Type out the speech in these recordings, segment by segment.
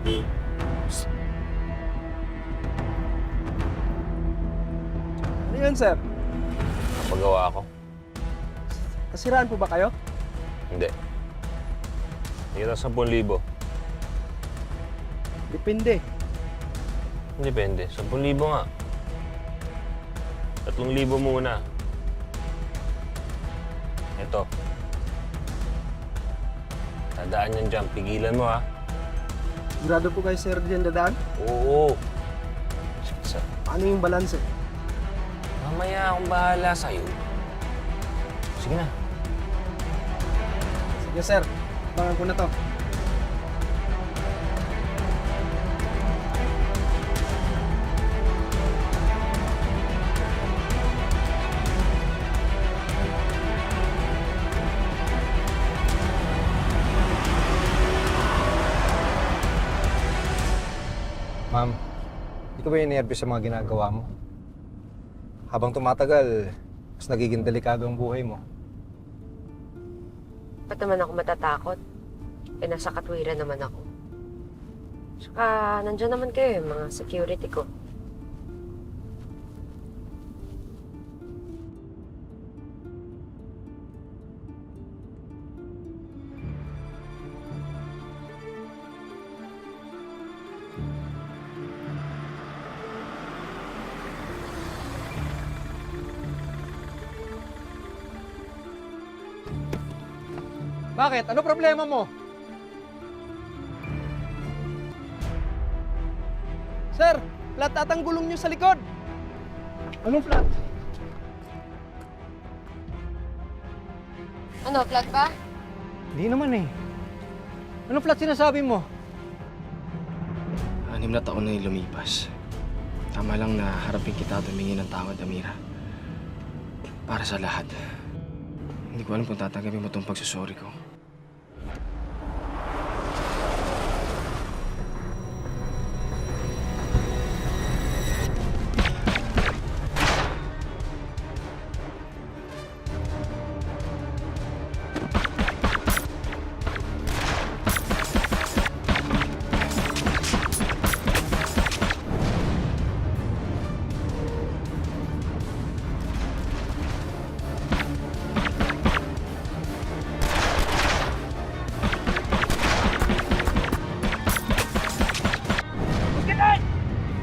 Ano yun, sir? Napagawa ako. Kasiraan po ba kayo? Hindi. Hira 10,000. Depende. Depende. 10,000 nga. 3,000 muna. Ito. Tadaan yan dyan. Pigilan mo, ha? Sigurado po kayo, sir, diyan dadaan? Oo. Sige, sir. Paano yung balance eh? Mamaya akong bahala sa'yo. Sige na. Sige, sir. Bangan ko na to. Ma'am, hindi ka ba inervyos sa mga ginagawa mo? Habang tumatagal, mas nagiging delikado ang buhay mo. Ba't naman ako matatakot? Eh, nasa katwiran naman ako. Tsaka, nandyan naman kayo, yung mga security ko. Bakit? Ano problema mo? Sir, flat at ang gulong nyo sa likod. Anong flat? Ano, flat ba? Hindi naman eh. Anong flat sinasabi mo? Anim na taon na yung lumipas. Tama lang na harapin kita at humingi ng tawad, Amira. Para sa lahat. Hindi ko alam kung tatanggapin mo itong pagsusori ko.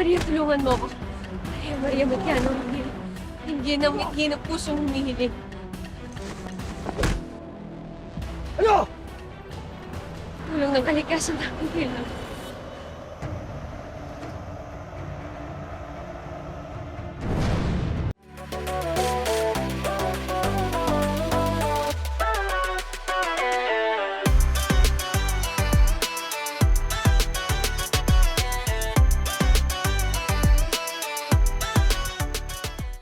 Maria, tulungan mo ako. Maria, Maria, magkano hindi? Hindi na hindi na pusong humihiling. Ano? Tulong ng kalikasan namin kailangan.